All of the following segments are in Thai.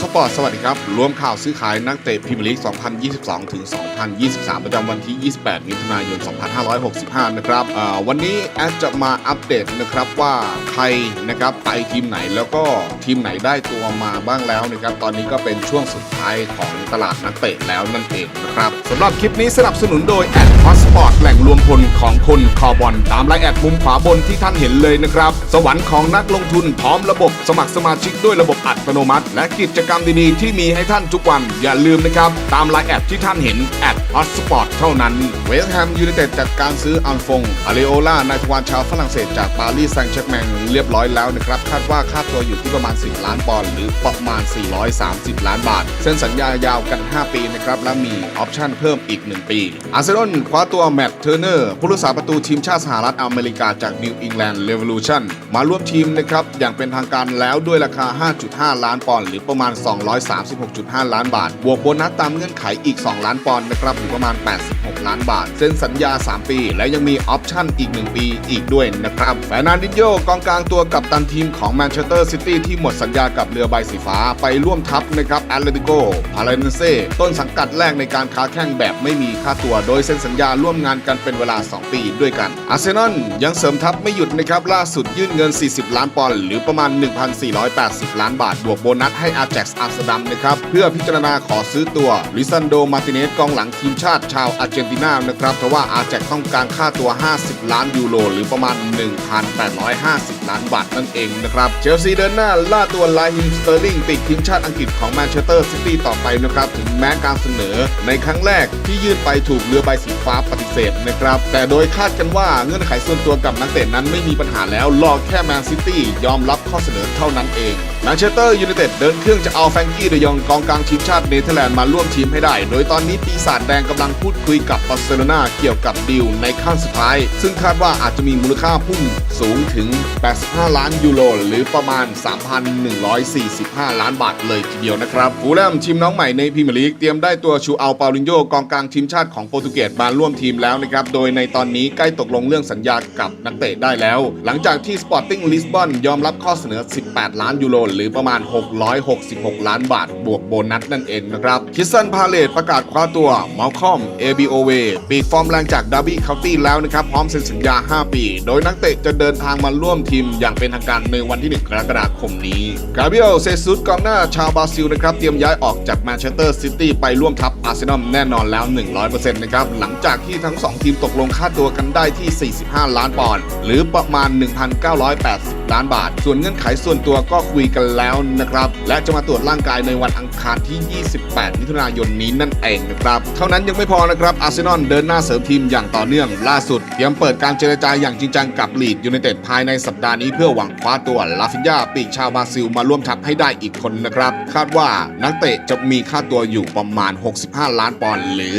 สปอร์ตสวัสดีครับ รวมข่าวซื้อขายนักเตะพรีเมียร์ลีก 2022 ถึง 2023 ประจำวันที่ 28 มิถุนายน 2565 นะครับวันนี้แอดจะมาอัปเดตนะครับว่าใครนะครับไปทีมไหนแล้วก็ทีมไหนได้ตัวมาบ้างแล้วนะครับ ตอนนี้ก็เป็นช่วงสุดท้ายของตลาดนักเตะแล้วนั่นเองนะครับสำหรับคลิปนี้สนับสนุนโดยแอดพาสปอร์ตแหล่งรวมพลของคนคอบอลตามไลน์แอดมุมขวาบนที่ท่านเห็นเลยนะครับ สวรรค์ของนักลงทุนพร้อมระบบสมัครสมาชิกด้วยระบบอัตโนมัติ และกิจกรรมดีๆที่มีให้ท่านทุกวัน อย่าลืมนะครับ ตามไลน์แอดที่ท่านเห็นแอดพาสปอร์ตเท่านั้น เวสต์แฮมยูไนเต็ดจัดการซื้ออัลฟงอาเรโอลานายทวารชาวฝรั่งเศสจากปารีสแซงต์แชร์กแมงเรียบร้อยแล้วนะครับ คาดว่าค่าตัวอยู่ที่ประมาณ 10 ล้านปอนด์หรือประมาณ 430 ล้านบาท เส้นสัญญายาวกัน 5 ปีนะครับ และมีออปชั่นเพิ่มอีก 1 ปี อาร์เซนอลคว้าตัวแมตต์เทอร์เนอร์ผู้รักษาประตูทีมชาติสหรัฐอเมริกาจากนิวอิงแลนด์เรวิลูชั่นมาร่วมทีมนะครับอย่างเป็นทางการแล้วด้วยราคา 5.5 ล้านปอนด์หรือประมาณ236.5 ล้านบาท บวกโบนัสตามเงื่อนไขอีก 2 ล้านปอนด์นะครับหรือประมาณ 86 ล้านบาทเส้นสัญญา 3 ปี และยังมีออปชั่นอีก 1 ปีอีกด้วยนะครับแฟนันดินโยกองกลางตัวกับตันทีมของแมนเชสเตอร์ซิตี้ที่หมดสัญญากับเรือใบสีฟ้าไปร่วมทัพนะครับแอตเลติโกพาเลนเซ่ต้นสังกัดแรกในการค้าแข่งแบบไม่มีค่าตัว โดยเซ็นสัญญาร่วมงานกันเป็นเวลา 2 ปีด้วยกันอาร์เซนอลยังเสริมทัพไม่หยุดนะครับล่าสุดยื่นเงิน 40 ล้านปอนด์หรือประมาณ 1,480 ล้านบาทบวกโบนัสให้อาแจกซ์อัมสเตอร์ดัมนะครับเพื่อพิจารณาขอซื้อตัวลิซันโดมาติเนสกองหลังทีมชาติชาวอาร์เจนตินานะครับเพราะว่าอาแจกต้องการค่าตัว 50 ล้านยูโรหรือประมาณ 1,850 ล้านบาทนั่นเองนะครับเชลซีเดินหน้าล่าตัวไลฮิมสเตอร์ลิงปีกทีมชาติอังกฤษของแมนเชสเตอร์ซิตี้ต่อไปนะครับถึงแม้การเสนอ ในครั้งแรกที่ยื่นไปถูกเรือใบสีฟ้าปฏิเสธนะครับแต่โดยคาดกันว่าเงื่อนไขส่วนตัวกับนักเตะนั้นไม่มีปัญหาแล้วรอแค่แมนซิตี้ยอมรับข้อเสนอเท่านั้นเอง แมนเชสเตอร์ยูไนเต็ดเดินเครื่องจะเอาแฟรงกี้เดยองกองกลางทีมชาติเนเธอร์แลนด์มาร่วมทีมให้ได้ โดยตอนนี้ปีศาจแดงกำลังพูดคุยกับบาร์เซโลนาเกี่ยวกับดีลในขั้นสุดท้าย ซึ่งคาดว่าอาจจะมีมูลค่าพุ่งสูงถึง 85 ล้านยูโรหรือประมาณ 3,145 ล้านบาทเลยทีเดียวนะครับฟูลแลมทีมน้องใหม่ในพรีเมียร์ลีกเตรียมได้ตัวชูอัลปาลินโยกองกลางทีมชาติของโปรตุเกสมาร่วมทีมแล้วนะครับโดยในตอนนี้ใกล้ตกลงเรื่องสัญญากับนักเตะได้แล้ว หลังจากที่สปอร์ติ้งลิสบอนยอมรับข้อเสนอ 18 ล้านยูโรหรือประมาณ 666 ล้านบาท บวกโบนัสนั่นเองนะครับคิสซันพาเลตประกาศคว้าตัวมัลคอม ABOV ปีกฟอร์มแรงจากดาร์บี้เคาน์ตี้แล้วนะครับ พร้อมเซ็นสัญญา 5 ปี โดยนักเตะจะเดินทางมาร่วมทีมอย่างเป็นทางการในวันที่ 1 กรกฎาคมนี้กาเบียลเซซุสกองหน้าชาวบราซิลนะครับ เตรียมย้ายออกจากแมนเชสเตอร์ซิตี้ไปร่วมทัพอาร์เซนอลแน่นอนแล้ว 100%นะครับ หลังจากที่ทั้ง 2 ทีมตกลงค่าตัวกันได้ที่ 45 ล้านปอนด์หรือประมาณ 1,980 ล้านบาท ส่วนเงื่อนไขส่วนตัวก็คุยกันแล้วนะครับ และจะมาตรวจร่างกายในวันอังคารที่ 28 มิถุนายนนี้นั่นเองนะครับ เท่านั้นยังไม่พอนะครับอาร์เซนอลเดินหน้าเสริมทีมอย่างต่อเนื่อง ล่าสุดเตรียมเปิดการเจรจาอย่างจริงจังกับลีดยูไนเต็ดภายในสัปดาห์นี้เพื่อหวังคว้าตัวลาฟินยาปีกชาวบราซิลมาร่วมทัพให้ได้อีกคนนะครับ คาดว่านักเตะจะมีค่าตัวอยู่ประมาณ 65 ล้านปอนด์หรือ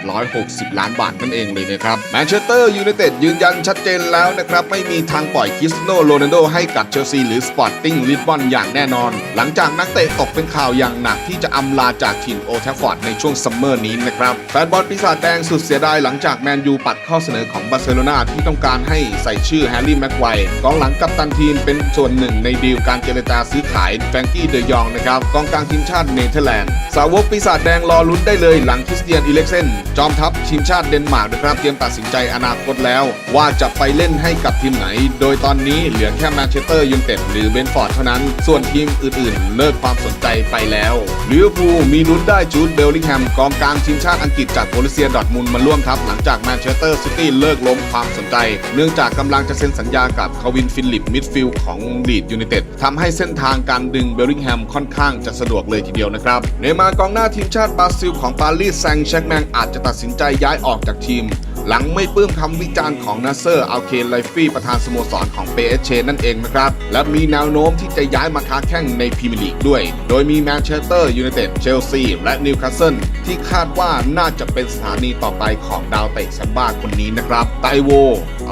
2,860 ล้านบาทนั่นเองเลยนะครับแมนเชสเตอร์ยูไนเต็ดยืนยันชัดเจนแล้วนะครับไม่มีทางปล่อยคิสโนโรนัลโดให้กับเชลซีหรือสปอร์ติ้งลิสบอนอย่างแน่นอน หลังจากนักเตะตกเป็นข่าวอย่างหนักที่จะอำลาจากถิ่นโอแทฟฟอร์ดในช่วงซัมเมอร์นี้นะครับ แฟนบอลปีศาจแดงสุดเสียดายหลังจากแมนยูปัดข้อเสนอของบาร์เซโลนาที่ต้องการให้ใส่ชื่อแฮร์รี่แม็กไกวร์กองหลังกัปตันทีมเป็นส่วนหนึ่งในดีลการเจรจาซื้อขายแฟรงกี้เดยองนะครับกองกลางทีมชาติเนเธอร์แลนด์สาวกปีศาจแดงรอลุ้นได้เลยหลังคริสเตียนอิเล็กเซนจอมทัพทีมชาติเดนมาร์กนะครับเตรียมตัดสินใจอนาคตแล้ว ว่าจะไปเล่นให้กับทีมไหน โดยตอนนี้เหลือแค่แมนเชสเตอร์ยูไนเต็ดหรือเบนฟอร์ดเท่านั้น ส่วนทีมอื่นๆ เลิกความสนใจไปแล้วลิเวอร์พูลมีลุ้นได้จูดเบลลิงแฮมกองกลางทีมชาติอังกฤษจากโบลิเซียดอทมุนมาร่วมทัพหลังจากแมนเชสเตอร์ซิตี้เลิกล้มความสนใจ เนื่องจากกำลังจะเซ็นสัญญากับคาวินฟิลิปมิดฟิลด์ของลีดยูไนเต็ดทำให้เส้นทางการดึงเบลลิงแฮมค่อนข้างจะสะดวกเลยทีเดียวนะครับเนย์มาร์กองหน้าทีมชาติบราซิลของปารีสแซงต์แชร์กแมงอาจจะตัดสินใจย้ายออกจากทีม หลังไม่ปลื้มคำวิจารณ์ของนาเซอร์อัลเคนไลฟี่ประธานสโมสรของเปเชนั่นเองนะครับ และมีแนวโน้มที่จะย้ายมาค้าแข่งในพรีเมียร์ลีกด้วย โดยมีแมนเชสเตอร์ยูไนเต็ดเชลซีและนิวคาสเซิลที่คาดว่าน่าจะเป็นสถานีต่อไปของดาวเตะแซมบ้าคนนี้นะครับไตโว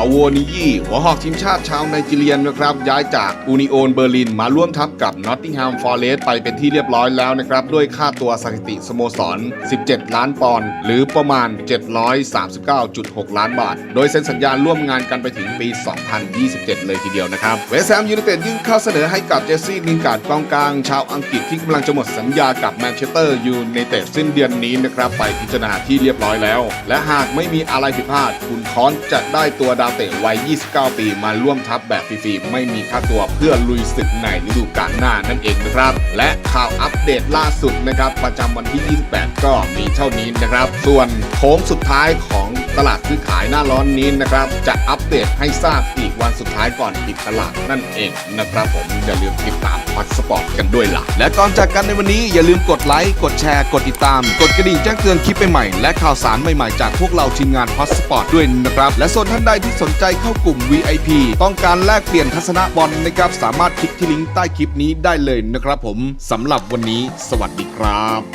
อโวนิยีหัวหอกทีมชาติชาวไนจีเรียนนะครับ ย้ายจากอูนิโอนเบอร์ลินมาร่วมทัพกับนอตติงแฮมฟอร์เรสต์ไปเป็นที่เรียบร้อยแล้วนะครับ ด้วยค่าตัวสถิติสโมสร 17 ล้านปอนด์หรือประมาณ 739.6 ล้านบาท โดยเซ็นสัญญาร่วมงานกันไปถึงปี 2027 เลยทีเดียวนะครับเวสต์แฮมยูไนเต็ดยื่นข้อเสนอให้กับเจสซี่ลินการ์ดกองกลาง ชาวอังกฤษที่กำลังจะหมดสัญญากับแมนเชสเตอร์ยูไนเต็ดสิ้นเดือนนี้นะครับไปพิจารณาที่เรียบร้อยแล้ว และหากไม่มีอะไรผิดพลาดคุณคอนจะได้ตัวดาวเตะวัย 29 ปีมาร่วมทัพแบบฟรีๆไม่มีค่าตัวเพื่อลุยศึกในฤดูกาลหน้านั่นเองนะครับ และข่าวอัปเดตล่าสุดนะครับ ประจำวันที่ 28 ก็มีเท่านี้นะครับ ส่วนโค้งสุดท้ายของตลาดซื้อขายหน้าร้อนนี้นะครับ จะอัปเดตให้ทราบอีกวันสุดท้ายก่อนปิดตลาดนั่นเองนะครับผมอย่าลืมติดตามพัดสปอร์ตกันด้วยล่ะ และก่อนจากกันในวันนี้อย่าลืมกดไลค์กดแชร์ กดติดตาม กดกระดิ่งแจ้งเตือนคลิปใหม่ๆและข่าวสารใหม่ๆจากพวกเราทีมงานพัดสปอร์ตด้วยนะครับ และส่วนท่านใดที่สนใจเข้ากลุ่ม VIP ต้องการแลกเปลี่ยนทัศนะบอลนะครับ สามารถคลิกที่ลิงก์ใต้คลิปนี้ได้เลยนะครับผมสำหรับวันนี้ สวัสดีครับ